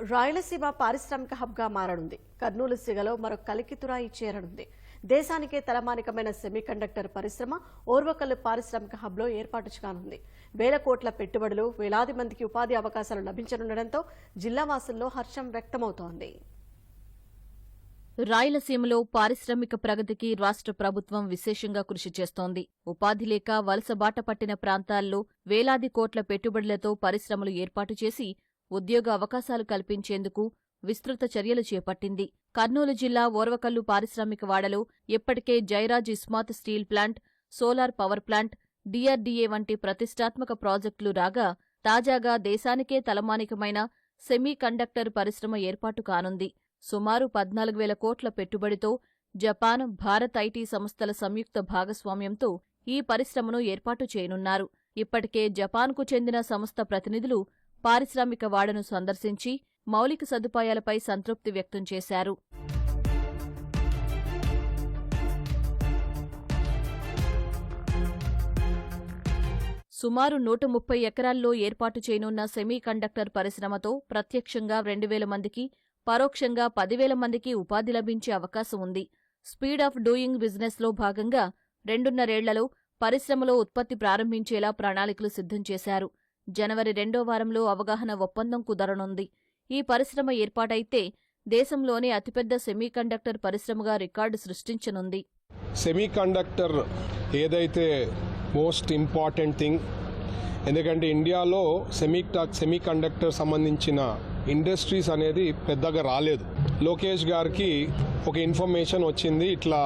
రాయలసీమ పారిశ్రామిక హబ్గా మారనుంది. కర్నూలు సిగలో మరో కలికితురాయి చేరనుంది. దేశానికే తలమానికమైన సెమీకండక్టర్ పరిశ్రమ ఓర్వకల్లు పారిశ్రామిక హబ్లో ఏర్పాటు కానుంది. వేల కోట్ల పెట్టుబడులు వేలాది మందికి ఉపాధి అవకాశాలు లభించనుండటంతో జిల్లావాసుల్లో హర్షం వ్యక్తమవుతోంది. రాయలసీమలో పారిశ్రామిక ప్రగతికి రాష్ట్ర ప్రభుత్వం విశేషంగా కృషి చేస్తోంది. ఉపాధి లేక వలసబాట పట్టిన ప్రాంతాల్లో వేలాది కోట్ల పెట్టుబడులతో పరిశ్రమలు ఏర్పాటు చేసి ఉద్యోగ అవకాశాలు కల్పించేందుకు విస్తృత చర్యలు చేపట్టింది. కర్నూలు జిల్లా ఓర్వకల్లు పారిశ్రామిక వాడలో ఇప్పటికే Jairaj Ispat steel plant solar power plant DRDA వంటి ప్రతిష్టాత్మక ప్రాజెక్టులు రాగా తాజాగా దేశానికే తలమానికమైన సెమీ కండక్టర్ పరిశ్రమ ఏర్పాటు కానుంది. సుమారు పద్నాలుగు వేల కోట్ల పెట్టుబడితో జపాన్ భారత్ ఐటీ సంస్థల సంయుక్త భాగస్వామ్యంతో ఈ పరిశ్రమను ఏర్పాటు చేయనున్నారు. ఇప్పటికే జపాన్కు చెందిన సంస్థ ప్రతినిధులు పారిశ్రామిక వాడను సందర్శించి మౌలిక సదుపాయాలపై సంతృప్తి వ్యక్తం చేశారు. సుమారు నూట ముప్పై ఎకరాల్లో ఏర్పాటు చేయనున్న సెమీ కండక్టర్ పరిశ్రమతో ప్రత్యక్షంగా రెండు వేల మందికి పరోక్షంగా పదివేల మందికి ఉపాధి లభించే అవకాశం ఉంది. స్పీడ్ ఆఫ్ డూయింగ్ బిజినెస్లో భాగంగా రెండున్నరేళ్ళలో పరిశ్రమలో ఉత్పత్తి ప్రారంభించేలా ప్రణాళికలు సిద్ధం చేశారు. జనవరి రెండో వారంలో అవగాహన ఒప్పందం కుదరనుంది. ఈ పరిశ్రమ ఏర్పాటైతే దేశంలోనే అతిపెద్ద సెమీకండక్టర్ పరిశ్రమగా రికార్డు సృష్టించనుంది. సెమీ కండక్టర్ ఏదైతే మోస్ట్ ఇంపార్టెంట్ థింగ్ ఎందుకంటే ఇండియాలో సెమీ సెమీ కండక్టర్ సంబంధించిన ఇండస్ట్రీస్ అనేది పెద్దగా రాలేదు. లోకేష్ గారికి ఒక ఇన్ఫర్మేషన్ వచ్చింది. ఇట్లా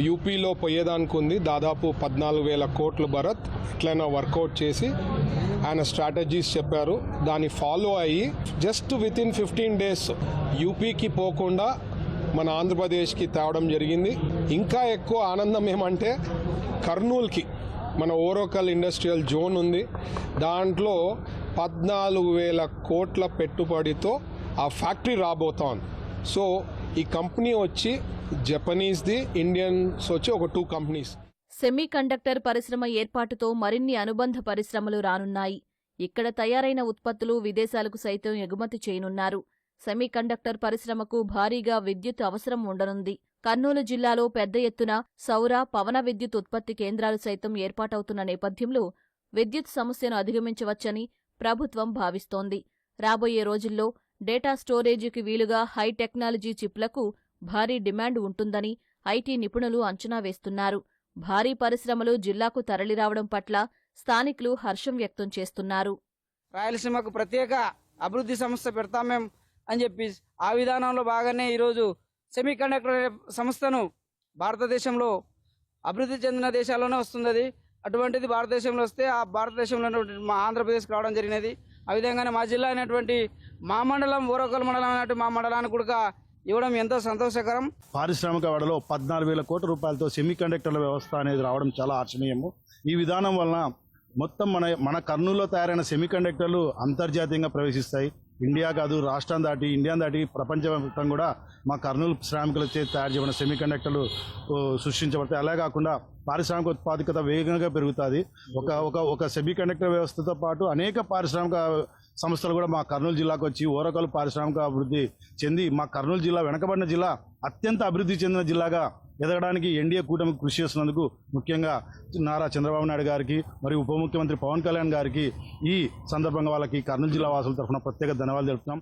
యూపీలో పోయేదానికి ఉంది దాదాపు పద్నాలుగు వేల కోట్లు భరత్ ఎట్లయినా వర్కౌట్ చేసి ఆయన స్ట్రాటజీస్ చెప్పారు. దాన్ని ఫాలో అయ్యి just with in fifteen days యూపీకి పోకుండా మన ఆంధ్రప్రదేశ్కి తేవడం జరిగింది. ఇంకా ఎక్కువ ఆనందం ఏమంటే కర్నూల్కి మన ఓరోకల్ ఇండస్ట్రియల్ జోన్ ఉంది. దాంట్లో పద్నాలుగు వేల కోట్ల పెట్టుబడితో ఆ ఫ్యాక్టరీ రాబోతోంది. సో ఈ కంపెనీ వచ్చి జపనీస్ది ఇండియన్స్ వచ్చి ఒక టూ కంపెనీస్. సెమీ కండక్టర్ పరిశ్రమ ఏర్పాటుతో మరిన్ని అనుబంధ పరిశ్రమలు రానున్నాయి. ఇక్కడ తయారైన ఉత్పత్తులు విదేశాలకు సైతం ఎగుమతి చేయనున్నారు. సెమీ కండక్టర్ పరిశ్రమకు భారీగా విద్యుత్ అవసరం ఉండనుంది. కర్నూలు జిల్లాలో పెద్ద ఎత్తున సౌర పవన విద్యుత్ ఉత్పత్తి కేంద్రాలు సైతం ఏర్పాటవుతున్న నేపథ్యంలో విద్యుత్ సమస్యను అధిగమించవచ్చని ప్రభుత్వం భావిస్తోంది. రాబోయే రోజుల్లో డేటా స్టోరేజీకి వీలుగా హై టెక్నాలజీ చిప్లకు భారీ డిమాండ్ ఉంటుందని ఐటీ నిపుణులు అంచనా వేస్తున్నారు. భారీ పరిశ్రమలు జిల్లాకు తరలిరావడం పట్ల స్థానికులు హర్షం వ్యక్తం చేస్తున్నారు. రాయలసీమకు ప్రత్యేక అభివృద్ధి సంస్థ పెడతాం మేము అని చెప్పి ఆ విధానంలో బాగానే ఈరోజు సెమీకండక్టర్ సంస్థను భారతదేశంలో అభివృద్ధి చెందిన దేశాల్లోనే వస్తుంది అటువంటిది భారతదేశంలో వస్తే ఆ భారతదేశంలో మా ఆంధ్రప్రదేశ్కి రావడం జరిగినది. ఆ విధంగానే మా జిల్లా అయినటువంటి మా మండలం ఓరకల్ మండలం అయినటువంటి మా మండలానికి కూడా ఇవ్వడం ఎంతో సంతోషకరం. పారిశ్రామిక వాడలో పద్నాలుగు వేల కోట్ల రూపాయలతో సెమీ కండక్టర్ల వ్యవస్థ అనేది రావడం చాలా ఆర్చనీయము. ఈ విధానం వలన మొత్తం మన మన కర్నూలులో తయారైన సెమీ కండక్టర్లు అంతర్జాతీయంగా ప్రవేశిస్తాయి. ఇండియా కాదు రాష్ట్రం దాటి ఇండియా దాటి ప్రపంచవ్యాప్తం కూడా మా కర్నూలు శ్రామికులచే తయారు చేయబడిన సెమీ కండక్టర్లు సృష్టించబడతాయి. అలా కాకుండా పారిశ్రామిక ఉత్పాదకత వేగంగా పెరుగుతుంది. ఒక ఒక ఒక సెమీ కండక్టర్ వ్యవస్థతో పాటు అనేక పారిశ్రామిక సంస్థలు కూడా మా కర్నూలు జిల్లాకు వచ్చి ఓరకలు పారిశ్రామిక అభివృద్ధి చెంది మా కర్నూలు జిల్లా వెనకబడిన జిల్లా అత్యంత అభివృద్ధి చెందిన జిల్లాగా ఎదగడానికి ఎన్డీఏ కూటమి కృషి చేస్తున్నందుకు ముఖ్యంగా నారా చంద్రబాబు నాయుడు గారికి మరియు ఉప ముఖ్యమంత్రి పవన్ కళ్యాణ్ గారికి ఈ సందర్భంగా వాళ్ళకి కర్నూలు జిల్లా వాసుల తరఫున ప్రత్యేక ధన్యవాదాలు తెలుపుతున్నాం.